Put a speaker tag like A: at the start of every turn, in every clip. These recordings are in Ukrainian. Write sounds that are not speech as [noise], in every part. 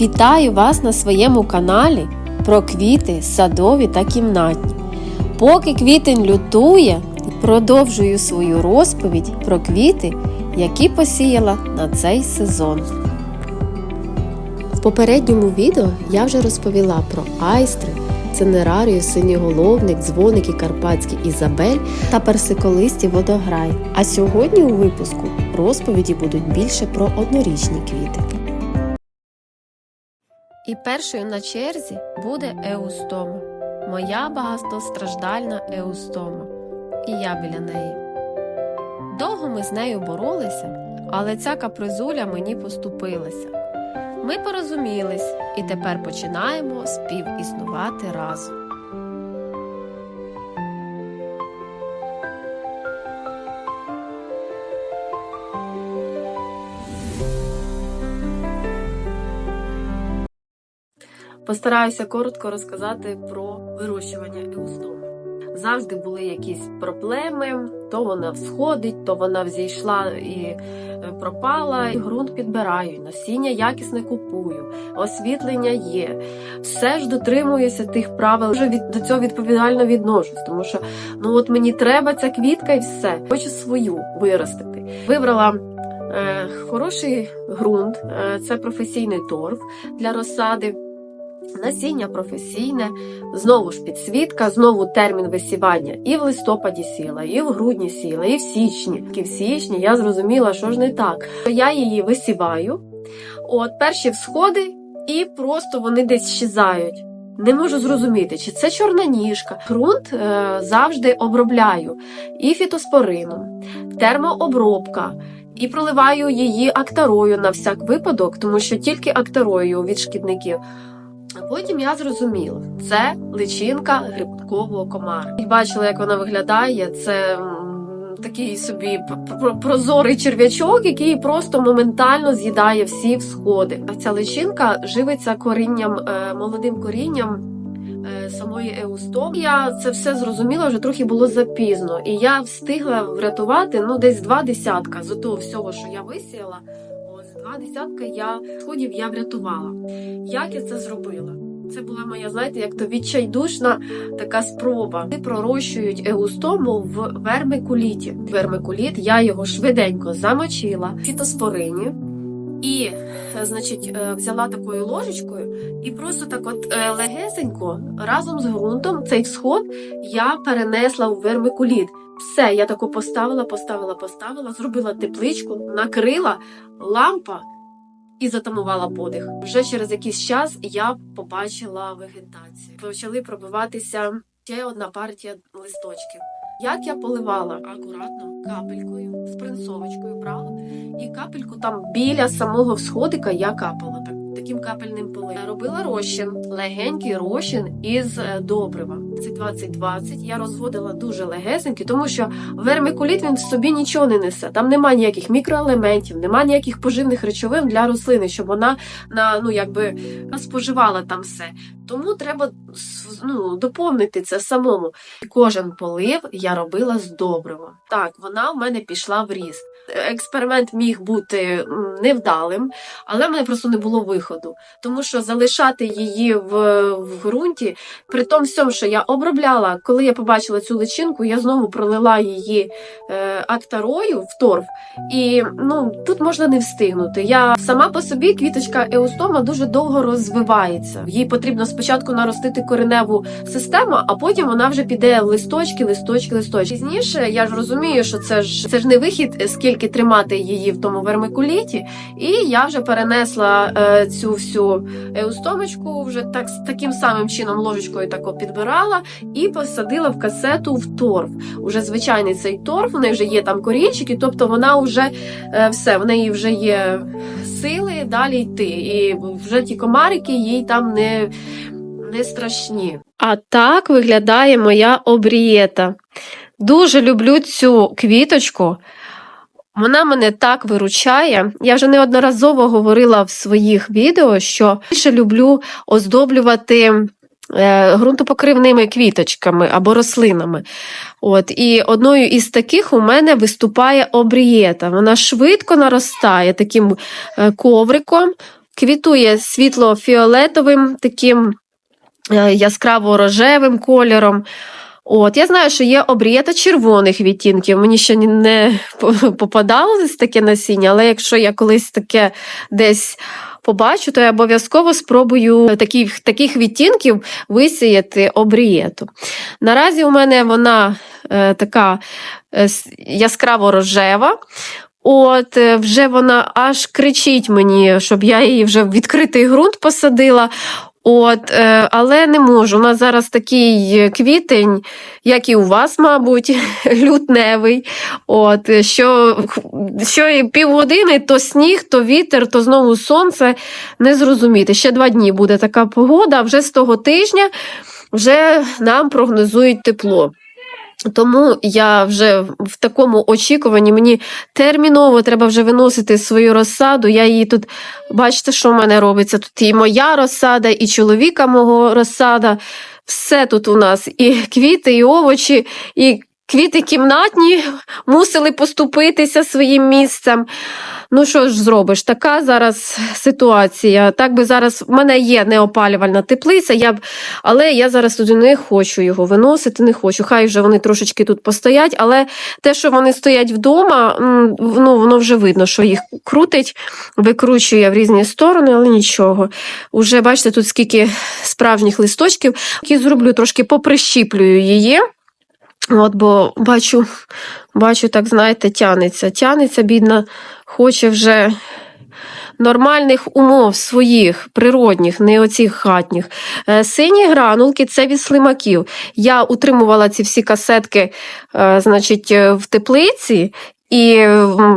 A: Вітаю вас на своєму каналі про квіти садові та кімнатні. Поки квітень лютує, продовжую свою розповідь про квіти, які посіяла на цей сезон. В попередньому відео я вже розповіла про айстри, цинерарію, синьоголовник, дзвоники карпатські Ізабель та персиколисті водограй. А сьогодні у випуску розповіді будуть більше про однорічні квіти. І першою на черзі буде еустома, моя багатостраждальна еустома, і я біля неї. Довго ми з нею боролися, але ця капризуля мені поступилася. Ми порозумілись і тепер починаємо співіснувати разом. Постараюся коротко розказати про вирощування еустоми. Завжди були якісь проблеми, то вона всходить, то вона взійшла і е, пропала. І ґрунт підбираю, насіння якісне купую, освітлення є. Все ж дотримуюся тих правил. Вже від до цього відповідально відношусь, тому що ну от мені треба ця квітка і все. Хочу свою виростити. Вибрала. е, Хороший ґрунт, е, це професійний торф для розсади. Насіння професійне, знову ж підсвітка, знову термін висівання. І в листопаді сіла, і в грудні сіла, і в січні. І в січні я зрозуміла, що ж не так. Я її висіваю, от перші всходи, і просто вони десь щезають. Не можу зрозуміти, чи це чорна ніжка. Грунт е, завжди обробляю і фітоспорином, термообробка. І проливаю її актарою на всяк випадок, тому що тільки актарою від шкідників. А потім я зрозуміла, це личинка грибкового комара. Бачила, як вона виглядає. Це такий собі прозорий черв'ячок, який просто моментально з'їдає всі всходи. А ця личинка живиться корінням, е, молодим корінням. е, Самої еустоми. Я це все зрозуміла, вже трохи було запізно, і я встигла врятувати ну десь два десятка з того всього, що я висіяла. Два десятка я сходів я врятувала. Як я це зробила? Це була моя, знаєте, як то відчайдушна така спроба. Вони пророщують еустому в вермикуліті. Вермикуліт я його швиденько замочила в фітоспорині. І, е, значить, е, взяла такою ложечкою і просто так от е, легесенько разом з ґрунтом цей всход я перенесла у вермикуліт. Все, я тако поставила, поставила, поставила, зробила тепличку, накрила лампа і затамувала подих. Вже через якийсь час я побачила вегетацію. Почали пробиватися ще одна партія листочків. Як я поливала акуратно капелькою, спринцовочкою брала, і капельку там біля самого всходика я капала таким капельним полем. Робила розчин, легенький розчин із е, добрива. 20-20 я розводила дуже легесенький, тому що вермикуліт він в собі нічого не несе. Там немає ніяких мікроелементів, немає ніяких поживних речовин для рослини, щоб вона на ну якби споживала там все. Тому треба ну, доповнити це самому. Кожен полив я робила з добрива. Так, вона в мене пішла в ріст. Експеримент міг бути невдалим, але в мене просто не було виходу. Тому що залишати її в, в ґрунті, при тому всьому, що я обробляла, коли я побачила цю личинку, я знову пролила її е, актарою в торф. І ну тут можна не встигнути. Я сама по собі квіточка еустома дуже довго розвивається. Їй потрібно спочатку наростити кореневу систему, а потім вона вже піде в листочки, листочки, листочки. Пізніше я ж розумію, що це ж це ж не вихід, скільки тримати її в тому вермикуліті. І я вже перенесла е, цю всю еустомочку, вже так з таким самим чином ложечкою тако підбирала і посадила в касету в торф. Уже звичайний цей торф, в неї вже є там корінчики, тобто вона вже е, все, в неї вже є сили далі йти. І вже ті комарики їй там не, не страшні. А так виглядає моя обрієта. Дуже люблю цю квіточку. Вона мене так виручає. Я вже неодноразово говорила в своїх відео, що більше люблю оздоблювати е, ґрунтопокривними квіточками або рослинами. От, і одною із таких у мене виступає обрієта. Вона швидко наростає таким е, ковриком. квітує світло-фіолетовим, таким е, яскраво-рожевим кольором. От, я знаю, що є обрієта червоних відтінків. Мені ще не по- попадалось таке насіння, але якщо я колись таке десь побачу, то я обов'язково спробую таких, таких відтінків висіяти обрієту. Наразі у мене вона е, така е, яскраво рожева. От, е, вже вона аж кричить мені, щоб я її вже в відкритий ґрунт посадила. От, е, але не можу. У нас зараз такий е, квітень, як і у вас, мабуть, [laughs] лютневий. От, е, що, що півгодини то сніг, то вітер, то знову сонце. Не зрозуміти. Ще два дні буде така погода, вже з того тижня вже нам прогнозують тепло. Тому я вже в такому очікуванні, мені терміново треба вже виносити свою розсаду. Я її тут, бачите, що в мене робиться? Тут і моя розсада, і чоловіка мого розсада. Все тут у нас. І квіти, і овочі, і квіти кімнатні мусили поступитися своїм місцем. Ну що ж зробиш? Така зараз ситуація. Так би зараз в мене є неопалювальна теплиця, я б, але я зараз туди не хочу його виносити, не хочу. Хай вже вони трошечки тут постоять, але те, що вони стоять вдома, ну, воно вже видно, що їх крутить, викручує в різні сторони, але нічого. Уже бачите, тут скільки справжніх листочків, які зроблю, трошки поприщіплюю її. От, бо бачу, бачу, так знаєте, тянеться. Тянеться, бідна, хоче вже нормальних умов своїх, природних, не оцих хатніх. Е, Сині гранулки це від слимаків. Я утримувала ці всі касетки, е, значить, е, в теплиці, і,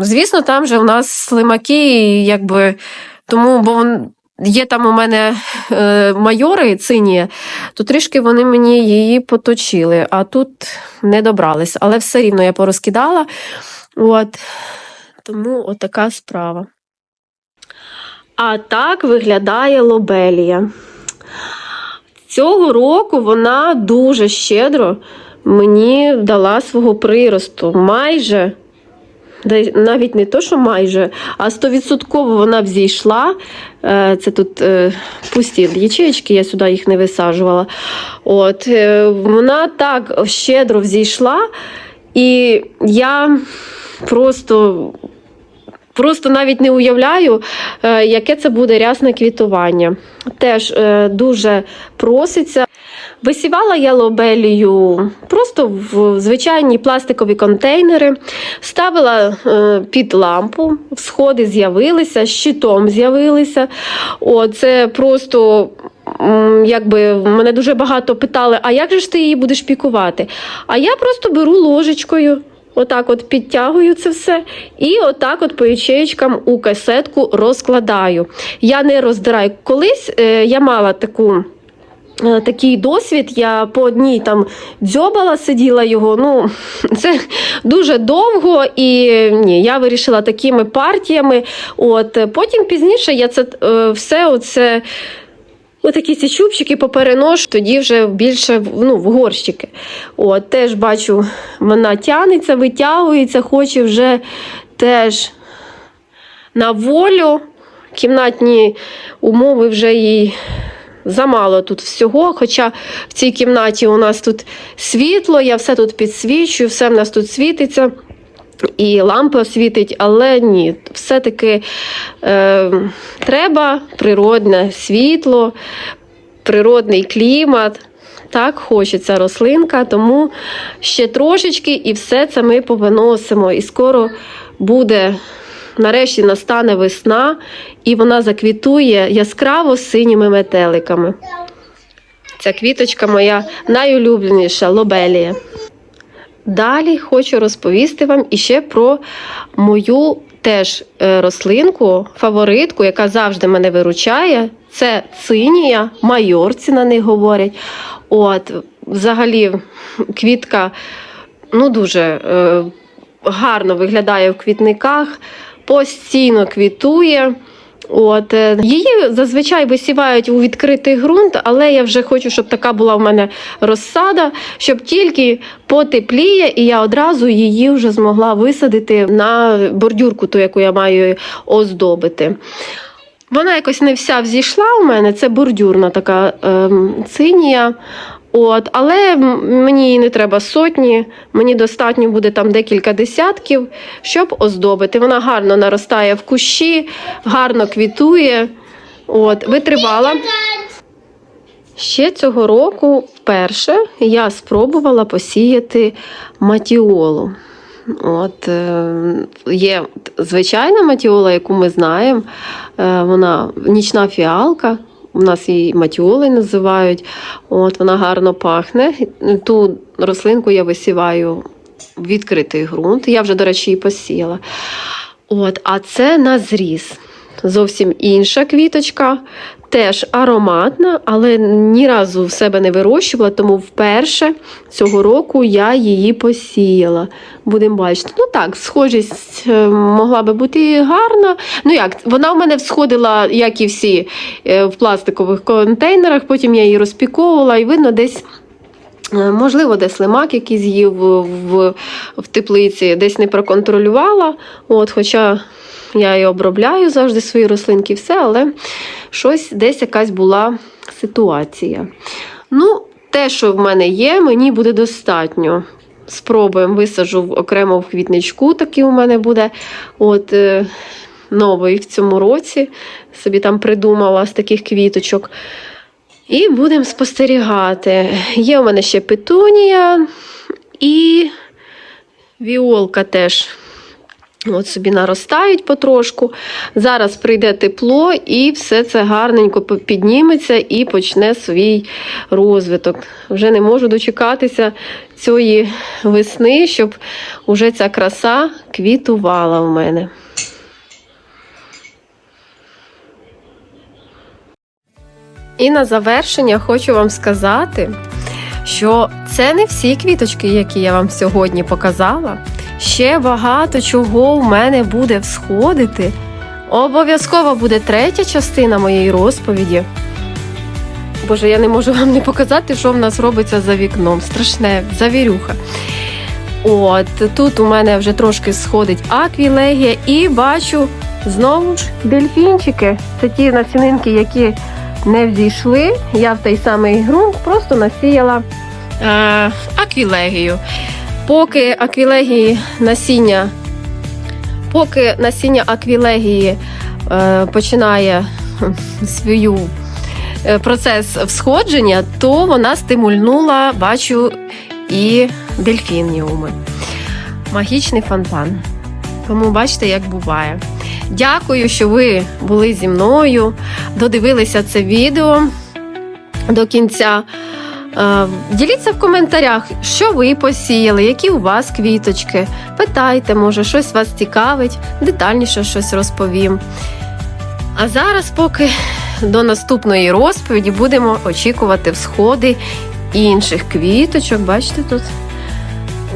A: звісно, там же у нас слимаки, якби, тому, бо Є там у мене е, майори цині, то трішки вони мені її поточили, а тут не добрались. Але все рівно я порозкидала. От. Тому отака справа. А так виглядає лобелія. Цього року вона дуже щедро мені дала свого приросту. Майже, навіть не то, що майже, а стовідсотково вона взійшла. Е, Це тут е, пусті ячеечки, я сюди їх не висаджувала. От, е, вона так щедро взійшла, і я просто Просто навіть не уявляю, е, яке це буде рясне квітування. Теж е, дуже проситься. Висівала я лобелію просто в звичайні пластикові контейнери, ставила е, під лампу, всходи з'явилися, щитом з'явилися. О, це просто. Якби мене дуже багато питали, а як же ж ти її будеш пікувати? А я просто беру ложечкою, Отак от підтягую це все, і отак от по ячеєчкам у касетку розкладаю. Я не роздираю. Колись е, я мала таку. е, Такий досвід, я по одній там дзьобала, сиділа його. Ну, [laughs] це дуже довго, і ні, я вирішила такими партіями. От потім пізніше я це е, все оце. Отакі ці чубчики попереношу, тоді вже більше ну, в горщики. От, теж бачу, вона тягнеться, витягується, хоче вже теж на волю. Кімнатні умови вже їй замало тут всього. Хоча в цій кімнаті у нас тут світло, я все тут підсвічую, все в нас тут світиться. І лампа світить, але ні, все-таки е, треба природне світло, природний клімат. Так, хочеться рослинка, тому ще трошечки і все це ми повиносимо. І скоро буде, нарешті настане весна, і вона заквітує яскраво синіми метеликами. Ця квіточка моя найулюбленіша лобелія. Далі хочу розповісти вам іще про мою теж е, рослинку, фаворитку, яка завжди мене виручає. Це цинія, майорці на них говорять. От, взагалі, квітка ну, дуже е, гарно виглядає в квітниках, постійно квітує. От, е, її зазвичай висівають у відкритий ґрунт, але я вже хочу, щоб така була в мене розсада, щоб тільки потепліє, і я одразу її вже змогла висадити на бордюрку, ту, яку я маю оздобити. вона якось не вся взійшла у мене. Це бордюрна така ем, цинія. От, але мені не треба сотні, мені достатньо буде там декілька десятків, щоб оздобити. Вона гарно наростає в кущі, гарно квітує. От, витривала. Ще цього року вперше я спробувала посіяти матіолу. От, е, є звичайна матіола, яку ми знаємо. Е, вона нічна фіалка. У нас її матіоли називають. От, вона гарно пахне. Ту рослинку я висіваю в відкритий ґрунт. Я вже, до речі, її посіяла. От, а це на зріз. Зовсім інша квіточка, теж ароматна, але ні разу в себе не вирощувала, тому вперше цього року я її посіяла. Будемо бачити. Ну так, схожість е, могла би бути гарна. Ну як, вона в мене всходила, як і всі, е, в пластикових контейнерах, потім я її розпіковувала, і видно, десь. Е, Можливо, десь лимак якийсь з'їв в, в, теплиці, десь не проконтролювала. От, хоча я і обробляю завжди свої рослинки, все, але щось десь якась була ситуація. Ну, те, що в мене є, мені буде достатньо. Спробуємо висаджу в- окремо в квітничку, такий у мене буде. От, е, новий в цьому році. Собі там придумала з таких квіточок. І будемо спостерігати. Є у мене ще петунія і віолка теж. От собі наростають потрошку. Зараз прийде тепло, і все це гарненько підніметься і почне свій розвиток. Вже не можу дочекатися цієї весни, щоб уже ця краса квітувала в мене. І на завершення хочу вам сказати, що це не всі квіточки, які я вам сьогодні показала. Ще багато чого в мене буде всходити. Обов'язково буде третя частина моєї розповіді. Боже, я не можу вам не показати, що в нас робиться за вікном. Страшне, завірюха. От тут у мене вже трошки сходить аквілегія, і бачу знову ж дельфінчики. Це ті насінинки, які не взійшли. Я в той самий ґрунт просто насіяла е, аквілегію. Поки аквілегії насіння, поки насіння аквілегії е, починає свою е, процес всходження, то вона стимульнула, бачу, і дельфініуми. Магічний фонтан. Тому бачите, як буває. Дякую, що ви були зі мною, додивилися це відео до кінця. Е, Діліться в коментарях, що ви посіяли, які у вас квіточки. Питайте, може, щось вас цікавить, детальніше щось розповім. А зараз, поки до наступної розповіді, будемо очікувати всходи інших квіточок. Бачите тут?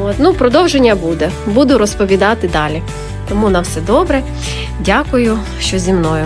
A: От, ну, продовження буде. Буду розповідати далі. Тому на все добре. Дякую, що зі мною.